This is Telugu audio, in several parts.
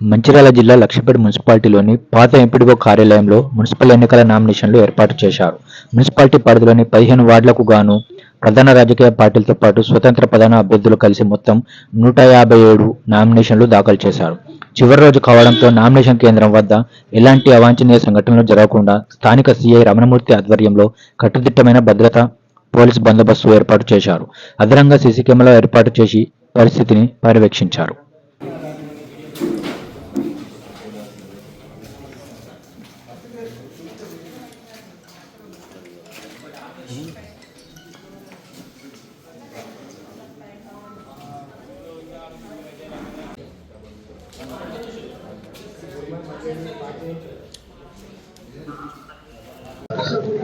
మంచిర్యాల జిల్లా లక్ష్మీపేట మున్సిపాలిటీలోని పాత ఎంపీడీఓ కార్యాలయంలో మున్సిపల్ ఎన్నికల నామినేషన్లు ఏర్పాటు చేశారు. మున్సిపాలిటీ పరిధిలోని పదిహేను వార్డులకు గాను ప్రధాన రాజకీయ పార్టీలతో పాటు స్వతంత్ర ప్రధాన అభ్యర్థులు కలిసి మొత్తం నూట యాభై ఏడు నామినేషన్లు దాఖలు చేశారు. చివరి రోజు కావడంతో నామినేషన్ కేంద్రం వద్ద ఎలాంటి అవాంఛనీయ సంఘటనలు జరగకుండా స్థానిక సీఐ రమణమూర్తి ఆధ్వర్యంలో కట్టుదిట్టమైన భద్రత పోలీస్ బందోబస్తు ఏర్పాటు చేశారు. అదనంగా సీసీ కెమెరా ఏర్పాటు చేసి పరిస్థితిని పర్యవేక్షించారు.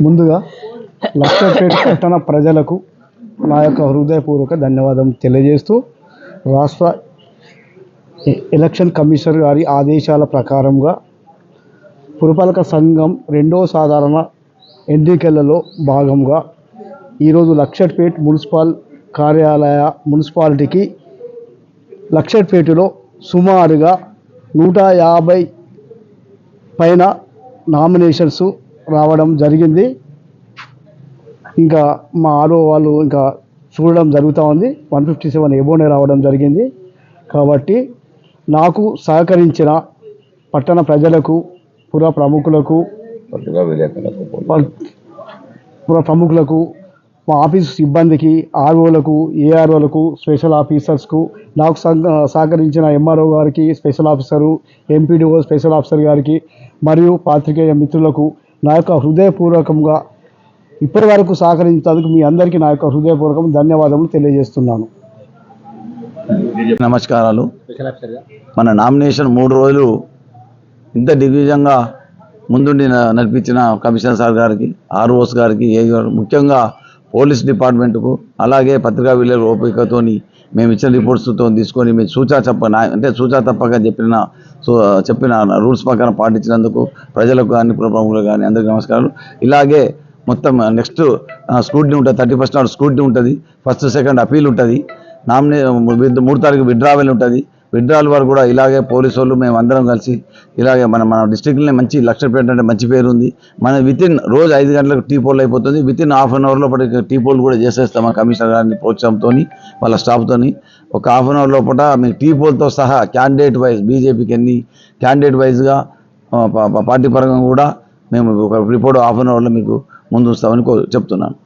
ముందుగా లక్షపేట పట్టణ ప్రజలకు నా యొక్క హృదయపూర్వక ధన్యవాదం తెలియజేస్తూ రాష్ట్ర ఎలక్షన్ కమిషనర్ గారి ఆదేశాల ప్రకారంగా పురపాలక సంఘం రెండో సాధారణ ఎన్నికలలో భాగంగా ఈరోజు లక్షట్పేట్ మున్సిపల్ కార్యాలయ మున్సిపాలిటీకి లక్షట్పేటలో సుమారుగా నూట యాభై పైన నామినేషన్స్ రావడం జరిగింది. ఇంకా మా ఆరో వాళ్ళు ఇంకా చూడడం జరుగుతూ ఉంది. వన్ ఫిఫ్టీ సెవెన్ ఎబోనే రావడం జరిగింది. కాబట్టి నాకు సహకరించిన పట్టణ ప్రజలకు పుర ప్రముఖులకు పుర ప్రముఖులకు మా ఆఫీసు సిబ్బందికి ఆర్ఓలకు ఏఆర్ఓలకు స్పెషల్ ఆఫీసర్స్కు నాకు సహకరించిన ఎంఆర్ఓ గారికి special officer MPDO special officer గారికి మరియు పాత్రికేయ మిత్రులకు నా యొక్క హృదయపూర్వకంగా ఇప్పటి వరకు సహకరించినందుకు మీ అందరికీ నా యొక్క హృదయపూర్వకం ధన్యవాదములు తెలియజేస్తున్నాను. నమస్కారాలు. మన నామినేషన్ మూడు రోజులు ఇంత దిగ్విజంగా ముందుండి నడిపించిన కమిషనర్ సార్ గారికి ఆర్ఓస్ గారికి ఏ ముఖ్యంగా పోలీస్ డిపార్ట్మెంట్కు అలాగే పత్రికా విలేకరుల ఓపికతోని మేము ఇచ్చిన రిపోర్ట్స్తో తీసుకొని మేము సూచా చెప్ప అంటే సూచా తప్పక చెప్పిన సో చెప్పిన రూల్స్ ప్రకారం పాటించినందుకు ప్రజలకు కానీ ప్రభుత్వం కానీ అందరికీ నమస్కారాలు. ఇలాగే మొత్తం నెక్స్ట్ స్కూటీ ఉంటుంది థర్టీ ఫస్ట్ నాడు స్కూటీ ఉంటుంది ఫస్ట్ సెకండ్ అపీల్ ఉంటుంది నామినే మూడు తారీఖు విడ్రావెల్ ఉంటుంది విడ్రాల్ వారు కూడా ఇలాగే పోలీసు వాళ్ళు మేము అందరం కలిసి ఇలాగే మన మన డిస్టిక్లోనే మంచి లక్షపేట అంటే మంచి పేరు ఉంది మన విత్ ఇన్ రోజు ఐదు గంటలకు టీ పోల్ అయిపోతుంది. విత్ ఇన్ హాఫ్ అన్ అవర్లో పడి టీ పోల్ కూడా చేసేస్తాం మా కమిషనర్ గారిని ప్రోత్సాహంతో వాళ్ళ స్టాఫ్తోని. ఒక హాఫ్ అన్ అవర్ లోపల మీకు టీ పోల్తో సహా క్యాండిడేట్ వైజ్ బీజేపీకి ఎన్ని క్యాండిడేట్ వైజ్గా పార్టీ పరంగా కూడా మేము ఒక రిపోర్ట్ హాఫ్ అన్ అవర్లో మీకు ముందు వస్తామని కో- చెప్తున్నాను.